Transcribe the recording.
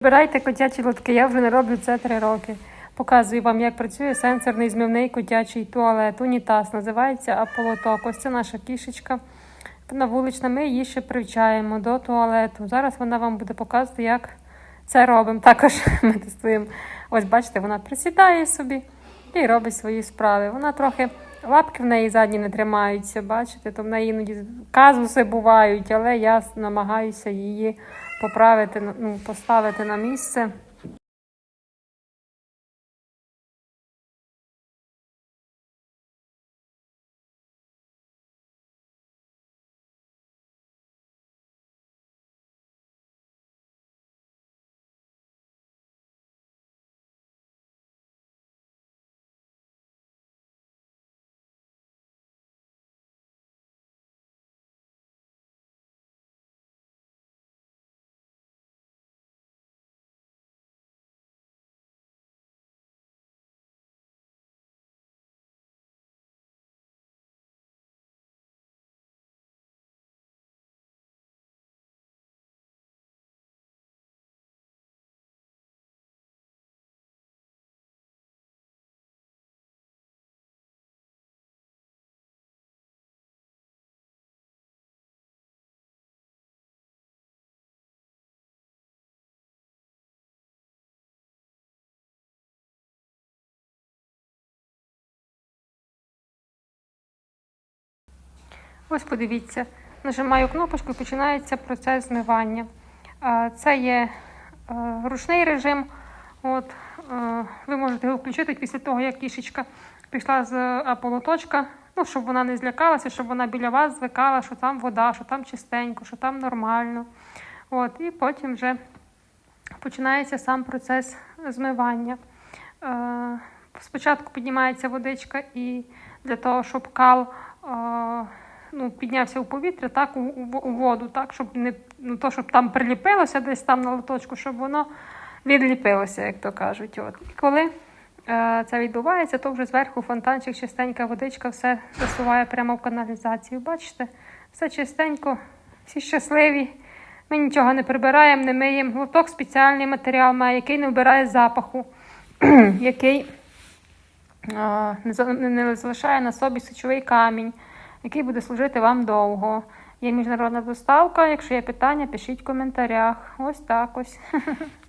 Збирайте котячі лотки, я вже не роблю це три роки. Показую вам, як працює сенсорний змивний котячий туалет. Унітаз називається Аполоток. Ось це наша кішечка. Вона вулична, ми її ще привчаємо до туалету. Зараз вона вам буде показувати, як це робимо. Також ми тестуємо. Ось бачите, вона присідає собі і робить свої справи. Вона трохи лапки в неї задні не тримаються, бачите, то в неї іноді казуси бувають, але я намагаюся її поправити, ну, поставити на місце. Ось подивіться, нажимаю кнопочку і починається процес змивання. Це є е, ручний режим. От, е, ви можете його включити після того, як кішечка пішла з аполоточка, ну, щоб вона не злякалася, щоб вона біля вас звикала, що там вода, що там чистенько, що там нормально. От, і потім вже починається сам процес змивання. Е, Спочатку піднімається водичка, і для того, щоб кал ну, піднявся у повітря, так, у, у, воду, так, щоб не ну, то, щоб там приліпилося десь там на лоточку, щоб воно відліпилося, як то кажуть. От. І коли е, це відбувається, то вже зверху фонтанчик, чистенька водичка, все засуває прямо в каналізацію. Бачите, все чистенько, всі щасливі. Ми нічого не прибираємо, не миємо. Лоток спеціальний матеріал має, який не вбирає запаху, який а, не залишає на собі сечовий камінь, який буде служити вам довго. Є міжнародна доставка. Якщо є питання, пишіть в коментарях. Ось так ось.